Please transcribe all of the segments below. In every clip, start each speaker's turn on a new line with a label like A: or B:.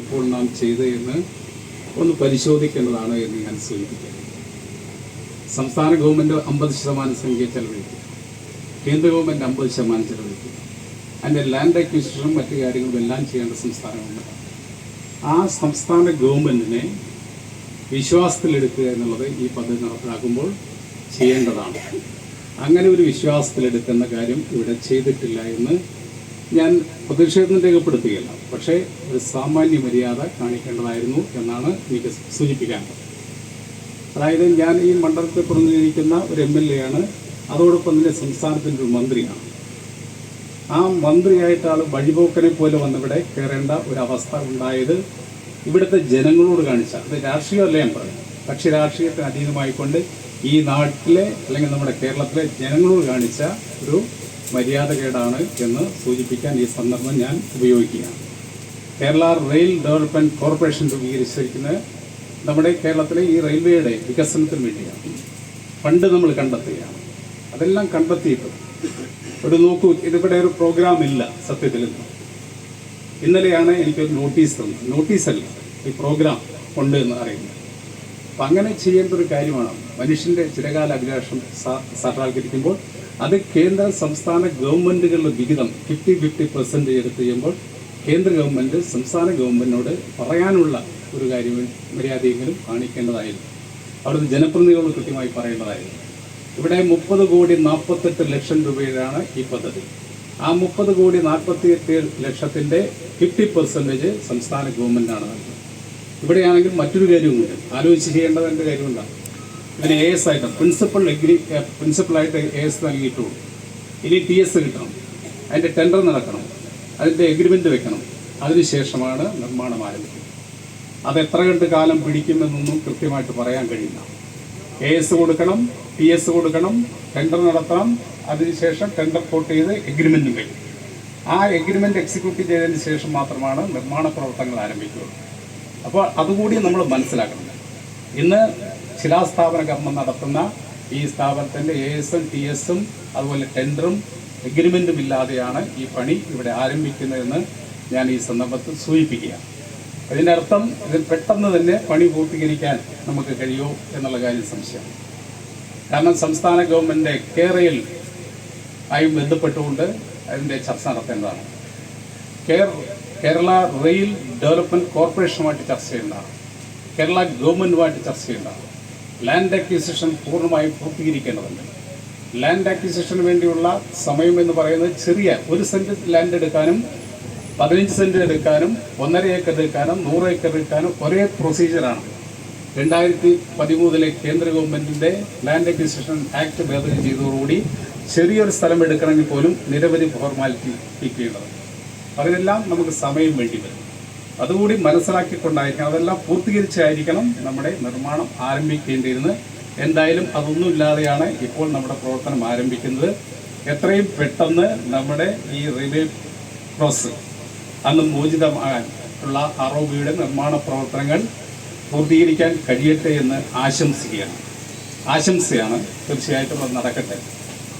A: ഇപ്പോൾ നാം ചെയ്തതെന്ന് ഒന്ന് പരിശോധിക്കേണ്ടതാണ് എന്ന് ഞാൻ സൂചിപ്പിക്കുന്നു. സംസ്ഥാന ഗവൺമെന്റ് അമ്പത് ശതമാനം സംഖ്യ ചെലവഴിക്കുക കേന്ദ്ര ഗവൺമെന്റ് അമ്പത് ശതമാനം ചെലവഴിക്കുക അതിന്റെ ലാൻഡ് അക്വിസിഷനും മറ്റു കാര്യങ്ങളും എല്ലാം ചെയ്യേണ്ട സംസ്ഥാന ഗവൺമെന്റ് ആ സംസ്ഥാന ഗവൺമെന്റിനെ വിശ്വാസത്തിലെടുക്കുക എന്നുള്ളത് ഈ പദ്ധതി നടപ്പിലാക്കുമ്പോൾ ചെയ്യേണ്ടതാണ്. അങ്ങനെ ഒരു വിശ്വാസത്തിലെടുക്കുന്ന കാര്യം ഇവിടെ ചെയ്തിട്ടില്ല എന്ന് ഞാൻ പ്രതിഷേധം രേഖപ്പെടുത്തുകയല്ല. പക്ഷേ ഒരു സാമാന്യ മര്യാദ കാണിക്കേണ്ടതായിരുന്നു എന്നാണ് എനിക്ക് സൂചിപ്പിക്കാനുള്ളത് അതായത് ഞാൻ ഈ മണ്ഡലത്തെ പ്രതിനിധീകരിക്കുന്ന ഒരു എം എൽ എ ആണ് അതോടൊപ്പം തന്നെ സംസ്ഥാനത്തിന്റെ ഒരു മന്ത്രിയാണ്. ആ മന്ത്രിയായിട്ട് ആൾ വഴിപോക്കനെ പോലെ വന്നിവിടെ കയറേണ്ട ഒരു അവസ്ഥ ഉണ്ടായത് ഇവിടുത്തെ ജനങ്ങളോട് കാണിച്ച അത് രാഷ്ട്രീയമല്ല ഞാൻ പറയുന്നത്. കക്ഷി രാഷ്ട്രീയത്തിന് അതീതമായിക്കൊണ്ട് ഈ നാട്ടിലെ അല്ലെങ്കിൽ നമ്മുടെ കേരളത്തിലെ ജനങ്ങളോട് കാണിച്ച ഒരു മര്യാദകേടാണ് എന്ന് സൂചിപ്പിക്കാൻ ഈ സന്ദർഭം ഞാൻ ഉപയോഗിക്കുകയാണ്. കേരള റെയിൽ ഡെവലപ്മെന്റ് കോർപ്പറേഷൻ രൂപീകരിച്ചിരിക്കുന്നത് നമ്മുടെ കേരളത്തിലെ ഈ റെയിൽവേയുടെ വികസനത്തിന് വേണ്ടിയാണ്. ഫണ്ട് നമ്മൾ കണ്ടെത്തുകയാണ്. അതെല്ലാം കണ്ടെത്തിയിട്ട് ഒരു നോക്കൂ ഇതിവിടെ ഒരു പ്രോഗ്രാം ഇല്ല സത്യത്തിൽ ഇന്ന്. ഇന്നലെയാണ് എനിക്കൊരു നോട്ടീസ് തന്നത്. നോട്ടീസല്ല ഈ പ്രോഗ്രാം ഉണ്ട് എന്ന് അറിയുന്നത് അപ്പം അങ്ങനെ ചെയ്യേണ്ട ഒരു കാര്യമാണ്. മനുഷ്യന്റെ ചിരകാല അഭിലാഷം സാക്ഷാത്കരിക്കുമ്പോൾ അത് കേന്ദ്ര സംസ്ഥാന ഗവൺമെന്റുകളുടെ വിഹിതം ഫിഫ്റ്റി ഫിഫ്റ്റി പെർസെന്റ് എടുത്ത് ചെയ്യുമ്പോൾ കേന്ദ്ര ഗവൺമെന്റ് സംസ്ഥാന ഗവൺമെന്റിനോട് പറയാനുള്ള ഒരു കാര്യം മര്യാദയെങ്കിലും കാണിക്കേണ്ടതായിരുന്നു. അവിടുത്തെ ജനപ്രതിനിധികളോട് കൃത്യമായി പറയേണ്ടതായിരുന്നു. ഇവിടെ മുപ്പത് കോടി നാൽപ്പത്തെട്ട് ലക്ഷം രൂപയിലാണ് ഈ പദ്ധതി. ആ മുപ്പത് കോടി നാൽപ്പത്തിയെട്ട് ലക്ഷത്തിന്റെ ഫിഫ്റ്റി പെർസെന്റേജ് സംസ്ഥാന ഗവൺമെന്റാണ് നൽകുന്നത്. ഇവിടെയാണെങ്കിൽ മറ്റൊരു കാര്യവുമുണ്ട്. ആലോചിച്ച് ചെയ്യേണ്ടത് എന്റെ കാര്യമുണ്ടാകും ഇതിന് എ എസ് ആയിട്ട് പ്രിൻസിപ്പൽ എഗ്രി പ്രിൻസിപ്പളായിട്ട് എ എസ് നൽകിയിട്ടുള്ളൂ. ഇനി ടി എസ് കിട്ടണം. അതിന്റെ ടെൻഡർ നടക്കണം. അതിന്റെ എഗ്രിമെന്റ് വെക്കണം. അതിനുശേഷമാണ് നിർമ്മാണം ആരംഭിക്കുന്നത്. അത് എത്ര കണ്ട് കാലം പിടിക്കുമെന്നൊന്നും കൃത്യമായിട്ട് പറയാൻ കഴിയില്ല. എ എസ് കൊടുക്കണം ടി എസ് കൊടുക്കണം ടെൻഡർ നടത്തണം. അതിനുശേഷം ടെൻഡർ കോട്ട് ചെയ്ത് എഗ്രിമെന്റും കഴിയും. ആ എഗ്രിമെന്റ് എക്സിക്യൂട്ട് ചെയ്തതിന് ശേഷം മാത്രമാണ് നിർമ്മാണ പ്രവർത്തനങ്ങൾ ആരംഭിക്കുക അപ്പോൾ അതുകൂടി നമ്മൾ മനസ്സിലാക്കണം. ഇന്ന് ശിലാസ്ഥാപന കർമ്മം നടത്തുന്ന ഈ സ്ഥാപനത്തിന്റെ എ എസും ടി എസും അതുപോലെ ടെൻഡറും എഗ്രിമെന്റും ഇല്ലാതെയാണ് ഈ പണി ഇവിടെ ആരംഭിക്കുന്നതെന്ന് ഞാൻ ഈ സന്ദർഭത്തിൽ സൂചിപ്പിക്കുകയാണ്. അതിന്റെ അർത്ഥം ഇത് പെട്ടെന്ന് തന്നെ പണി പൂർത്തീകരിക്കാൻ നമുക്ക് കഴിയുമോ എന്നുള്ള കാര്യം സംശയമാണ്. കാരണം സംസ്ഥാന ഗവൺമെന്റ് കേരയിൽ ആയി ബന്ധപ്പെട്ടുകൊണ്ട് അതിന്റെ ചർച്ച നടത്തേണ്ടതാണ്. കേര- കേരള റെയിൽ ഡെവലപ്മെന്റ് കോർപ്പറേഷനുമായിട്ട് ചർച്ച ചെയ്യേണ്ടതാണ്. കേരള ഗവൺമെന്റുമായിട്ട് ചർച്ച ചെയ്യേണ്ടതാണ്. ലാൻഡ് അക്വിസിഷൻ പൂർണമായും പൂർത്തീകരിക്കേണ്ടതുണ്ട്. ലാൻഡ് അക്വിസിഷന് വേണ്ടിയുള്ള സമയം എന്ന് പറയുന്നത് ചെറിയ ഒരു സെന്റ് ലാൻഡ് എടുക്കാനും പതിനഞ്ച് സെന്റ് എടുക്കാനും ഒന്നര ഏക്കർ എടുക്കാനും നൂറ് ഏക്കർ എടുക്കാനും ഒരേ പ്രൊസീജിയറാണ് രണ്ടായിരത്തി പതിമൂന്നിലെ കേന്ദ്ര ഗവൺമെന്റിന്റെ ലാൻഡ് അക്വിസിഷൻ ആക്ട് ഭേദഗതി ചെയ്തതോടുകൂടി ചെറിയൊരു സ്ഥലം എടുക്കണമെങ്കിൽ പോലും നിരവധി ഫോർമാലിറ്റി ചെയ്യേണ്ടത് അതിനെല്ലാം നമുക്ക് സമയം വേണ്ടി വരും. അതുകൂടി മനസ്സിലാക്കിക്കൊണ്ടായിരിക്കണം അതെല്ലാം പൂർത്തീകരിച്ചായിരിക്കണം നമ്മുടെ നിർമ്മാണം ആരംഭിക്കേണ്ടിയിരുന്നത്. എന്തായാലും അതൊന്നുമില്ലാതെയാണ് ഇപ്പോൾ നമ്മുടെ പ്രവർത്തനം ആരംഭിക്കുന്നത്. എത്രയും പെട്ടെന്ന് നമ്മുടെ ഈ റെയിൽവേ ക്രോസ് അന്ന് മോചിതമാകാൻ ഉള്ള അറോബിയുടെ നിർമ്മാണ പ്രവർത്തനങ്ങൾ പൂർത്തീകരിക്കാൻ കഴിയട്ടെ എന്ന് ആശംസിക്കുകയാണ്. ആശംസയാണ് തീർച്ചയായിട്ടും അത് നടക്കട്ടെ.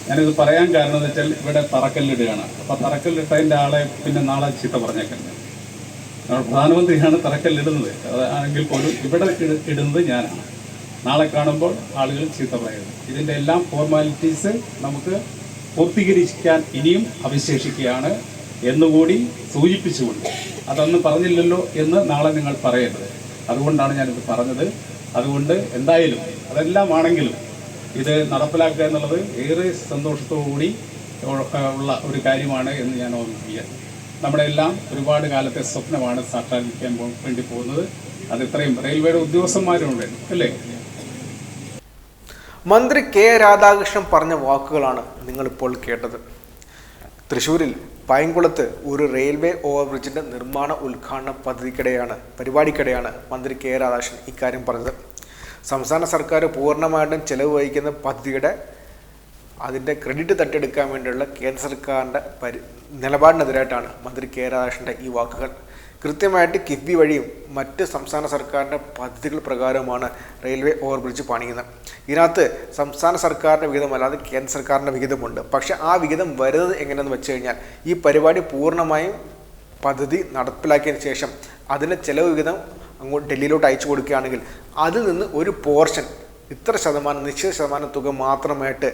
A: ഞാനിത് പറയാൻ കാരണം എന്ന് വെച്ചാൽ ഇവിടെ തറക്കല്ലിടുകയാണ്. അപ്പോൾ തറക്കല്ലിട്ടതിന്റെ ആളെ പിന്നെ നാളെ ചീത്ത പറഞ്ഞേക്കരുത് നമ്മുടെ പ്രധാനമന്ത്രിയാണ് തറക്കല്ലിടുന്നത്. അതാണെങ്കിൽ പോലും ഇവിടെ ഇട- ഇടുന്നത് ഞാനാണ്. നാളെ കാണുമ്പോൾ ആളുകൾ ചീത്ത പറയുന്നത് ഇതിന്റെ എല്ലാം ഫോർമാലിറ്റീസ് നമുക്ക് പൂർത്തീകരിക്കാൻ ഇനിയും അവശേഷിക്കുകയാണ് എന്നുകൂടി സൂചിപ്പിച്ചുകൊണ്ട്. അതൊന്നും പറഞ്ഞില്ലല്ലോ എന്ന് നാളെ നിങ്ങൾ പറയരുത്. അതുകൊണ്ടാണ് ഞാനിത് പറഞ്ഞത്. അതുകൊണ്ട് എന്തായാലും അതെല്ലാം ആണെങ്കിലും ഇത് നടപ്പിലാക്കുക എന്നുള്ളത് ഏറെ സന്തോഷത്തോടുകൂടി ഉള്ള ഒരു കാര്യമാണ് എന്ന് ഞാൻ ഓർമ്മിപ്പിക്കുകയാണ്. നമ്മുടെ എല്ലാം ഒരുപാട് കാലത്തെ സ്വപ്നമാണ് സാക്ഷാത്കരിക്കാൻ വേണ്ടി പോകുന്നത്. അത് ഇത്രയും റെയിൽവേയുടെ ഉദ്യോഗസ്ഥന്മാരുണ്ട് അല്ലേ?
B: മന്ത്രി കെ രാധാകൃഷ്ണൻ പറഞ്ഞ വാക്കുകളാണ് നിങ്ങളിപ്പോൾ കേട്ടത്. തൃശ്ശൂരിൽ പയങ്കുളത്ത് ഒരു റെയിൽവേ ഓവർബ്രിഡ്ജിന്റെ നിർമ്മാണ ഉദ്ഘാടന പദ്ധതിക്കിടെയാണ് പരിപാടിക്കിടെയാണ് മന്ത്രി കെ രാധാകൃഷ്ണൻ ഇക്കാര്യം പറഞ്ഞത്. സംസ്ഥാന സർക്കാർ പൂർണമായിട്ടും ചെലവ് വഹിക്കുന്ന പദ്ധതിയുടെ അതിന്റെ ക്രെഡിറ്റ് തട്ടിയെടുക്കാൻ വേണ്ടിയുള്ള കേന്ദ്ര സർക്കാരിന്റെ പരി നിലപാടിനെതിരായിട്ടാണ് മന്ത്രി കെ രാധാകൃഷ്ണന്റെ ഈ വാക്കുകൾ. കൃത്യമായിട്ട് കിഫ്ബി വഴിയും മറ്റ് സംസ്ഥാന സർക്കാരിന്റെ പദ്ധതികൾ പ്രകാരവുമാണ് റെയിൽവേ ഓവർബ്രിഡ്ജ് പണിയുന്നത്. ഇതിനകത്ത് സംസ്ഥാന സർക്കാരിന്റെ വിഹിതമല്ലാതെ കേന്ദ്ര സർക്കാരിന്റെ വിഹിതമുണ്ട്. പക്ഷേ ആ വിഹിതം വരുന്നത് എങ്ങനെയെന്ന് വെച്ച് കഴിഞ്ഞാൽ ഈ പരിപാടി പൂർണമായും പദ്ധതി നടപ്പിലാക്കിയതിന് ശേഷം അതിന്റെ ചെലവ് വിഹിതം അങ്ങോട്ട് ഡൽഹിയിലോട്ട് അയച്ചു കൊടുക്കുകയാണെങ്കിൽ അതിൽ നിന്ന് ഒരു പോർഷൻ ഇത്ര ശതമാനം നിശ്ചിത ശതമാനം തുക മാത്രമായിട്ട്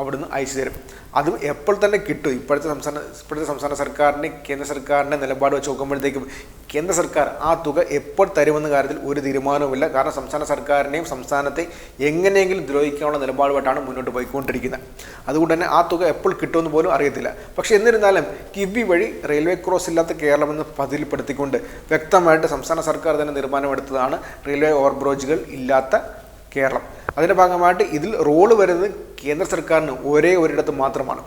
B: അവിടുന്ന് അയച്ചു തരും. അതും എപ്പോൾ തന്നെ കിട്ടും. ഇപ്പോഴത്തെ സംസ്ഥാന ഇപ്പോഴത്തെ സംസ്ഥാന സർക്കാരിന്റെ കേന്ദ്ര സർക്കാരിന്റെ നിലപാട് വെച്ച് നോക്കുമ്പോഴത്തേക്കും കേന്ദ്ര സർക്കാർ ആ തുക എപ്പോൾ തരുമെന്ന കാര്യത്തിൽ ഒരു തീരുമാനവുമില്ല. കാരണം സംസ്ഥാന സർക്കാരിനെയും സംസ്ഥാനത്തെ എങ്ങനെയെങ്കിലും ദ്രോഹിക്കാനുള്ള നിലപാടുമായിട്ടാണ് മുന്നോട്ട് പോയിക്കൊണ്ടിരിക്കുന്നത്. അതുകൊണ്ട് തന്നെ ആ തുക എപ്പോൾ കിട്ടുമെന്ന് പോലും അറിയത്തില്ല. പക്ഷേ എന്നിരുന്നാലും കിവി വഴി റെയിൽവേ ക്രോസ് ഇല്ലാത്ത കേരളമെന്ന് പതിൽപ്പെടുത്തിക്കൊണ്ട് വ്യക്തമായിട്ട് സംസ്ഥാന സർക്കാർ തന്നെ തീരുമാനമെടുത്തതാണ് റെയിൽവേ ഓവർബ്രോജുകൾ ഇല്ലാത്ത കേരളം. അതിന്റെ ഭാഗമായിട്ട് ഇതിൽ റോൾ വരുന്നത് കേന്ദ്ര സർക്കാരിന് ഒരേ ഒരിടത്ത് മാത്രമാണ്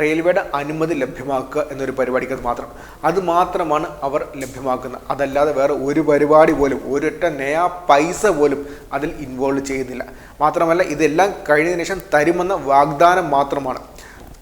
B: റെയിൽവേയുടെ അനുമതി ലഭ്യമാക്കുക എന്നൊരു പരിപാടിക്ക് മാത്രം. അത് മാത്രമാണ് അവർ ലഭ്യമാക്കുന്നത്. അതല്ലാതെ വേറെ ഒരു പരിപാടി പോലും ഒരൊറ്റ നയാ പൈസ പോലും അതിൽ ഇൻവോൾവ് ചെയ്യുന്നില്ല. മാത്രമല്ല ഇതെല്ലാം കഴിഞ്ഞതിന് ശേഷം തരുമെന്ന വാഗ്ദാനം മാത്രമാണ്.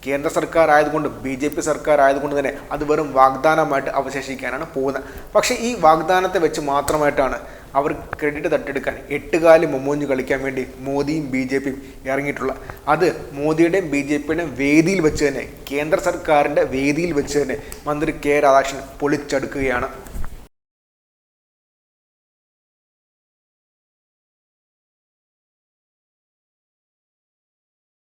B: കേന്ദ്ര സർക്കാർ ആയതുകൊണ്ട് ബി ജെ പി സർക്കാർ ആയതുകൊണ്ട് തന്നെ അത് വെറും വാഗ്ദാനമായിട്ട് അവശേഷിക്കാനാണ് പോകുന്നത്. പക്ഷേ ഈ വാഗ്ദാനത്തെ വെച്ച് മാത്രമായിട്ടാണ് അവർ ക്രെഡിറ്റ് തട്ടെടുക്കാൻ എട്ടുകാലി മുമ്മൂഞ്ഞ് കളിക്കാൻ വേണ്ടി മോദിയും ബി ജെ പിയും ഇറങ്ങിയിട്ടുള്ള. അത് മോദിയുടെയും ബി ജെ പിയുടെയും വേദിയിൽ വെച്ച് തന്നെ കേന്ദ്ര സർക്കാരിന്റെ വേദിയിൽ വെച്ച് തന്നെ മന്ത്രി കെ രാധാകൃഷ്ണൻ പൊളിച്ചെടുക്കുകയാണ്.